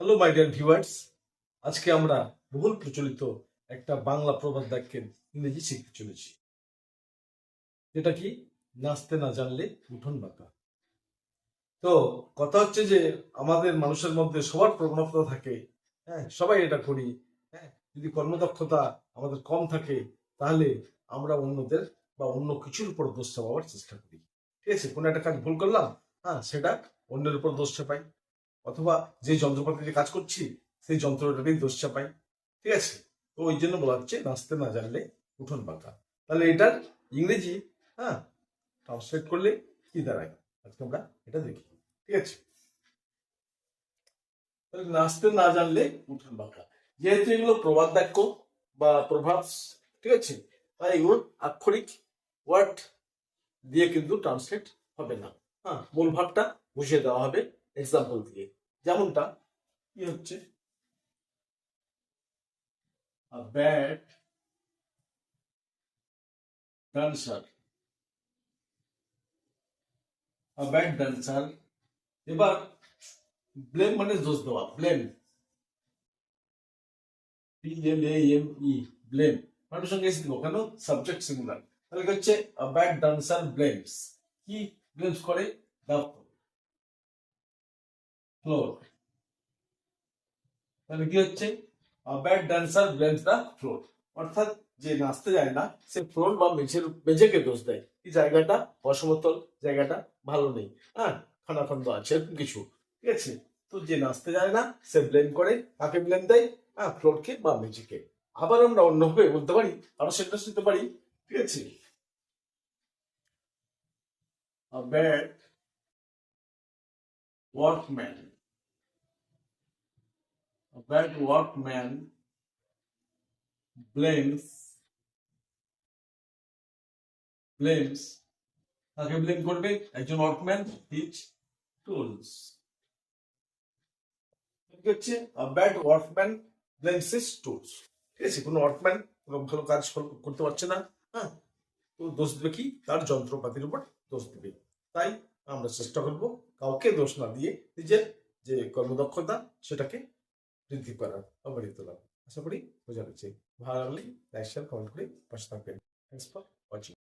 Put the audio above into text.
Hello my dear viewers আজকে আমরা বহুল প্রচলিত একটা বাংলা প্রবাদ বাক্যের ইংরেজি শিখতে চলেছি। যেটা কি? নাচতে না জানলে উঠোন বাঁকা। তো কথা হচ্ছে যে, আমাদের মানুষের মধ্যে সবার প্রবণতা থাকে হ্যাঁ? সবাই এটা করি হ্যাঁ? যদি কর্মদক্ষতা আমাদের কম থাকে, তাহলে আমরা অন্যদের বা অন্য কিছুর উপর দোষ চাপাবার চেষ্টা করি। ঠিক আছে? কোনো একটা কাজ ভুল করলাম হ্যাঁ সেটা অন্যের উপর দোষ চাপাই। অথবা যে যন্ত্রপাতি দিয়ে কাজ করছি, সেই যন্ত্রটাকেই দোষ চাপাই। ঠিক আছে? তো ওই জন্য বলা হচ্ছে নাচতে না জানলে উঠোন বাঁকা তাহলে এটার ইংরেজি হ্যাঁ ট্রান্সলেট করলে কি দাঁড়ায়? আজকে আমরা এটা দেখি। ঠিক আছে? তাহলে নাচতে না জানলে উঠোন বাঁকা যেহেতু এগুলো প্রবাদ বাক্য বা প্রভাব, ঠিক আছে? তাই এগুলো আক্ষরিক ওয়ার্ড দিয়ে কিন্তু ট্রান্সলেট হবে না। হ্যাঁ মূল ভাবটা বুঝিয়ে দেওয়া হবে। এক্সাম্পল দিয়ে। যেমনটা কি হচ্ছে, a bad dancer a এবার ব্লেম মানে দোষ দেওয়া blame P M E blame মানুষের সঙ্গে এসে দিব, কেন? সাবজেক্ট সিঙ্গুলার তাহলে হচ্ছে? Bad dancer blames কি ব্লেমস করে? The ফ্লোর তাহলে কি হচ্ছে? Bad dancer blames the floor অর্থাৎ যে নাচতে যায় না, সে ফ্লোর বা মেঝের, মেঝেকে দোষ দেয়। এই জায়গাটা? অসমতল জায়গাটা ভালো নেই। হ্যাঁ খানাখন্দ আছে, এরকম কিছু। ঠিক আছে? তো যে নাচতে যায় না, সে ব্লেম করে কাকে ব্লেম দেয় হ্যাঁ ফ্লোরকে বা মেঝেকে। আবার আমরা অন্যভাবে বলতে পারি, আরও সেন্টেন্স দিতে পারি। ঠিক আছে? A bad bad workman blames blames, তাকে ব্লেম করবে একজন ওয়ার্কম্যান হিজ টুলস হচ্ছে bad workman blames his tools ঠিক আছে, কোনো ওয়ার্কম্যান কোনো ভালো কাজ কর- করতে পারছে না হ্যাঁ? তো দোষ দেবে কি? তার যন্ত্রপাতির উপর দোষ দেবে। তাই আমরা চেষ্টা করব কাউকে দোষ না দিয়ে নিজের যে কর্মদক্ষতা, সেটাকে বৃদ্ধি করার বা বাড়িয়ে তোলার আশা করি বোঝা যাচ্ছে। ভালো লাগলে লাইক শেয়ার কমেন্ট করে পাশে থাকবেন। Thanks for watching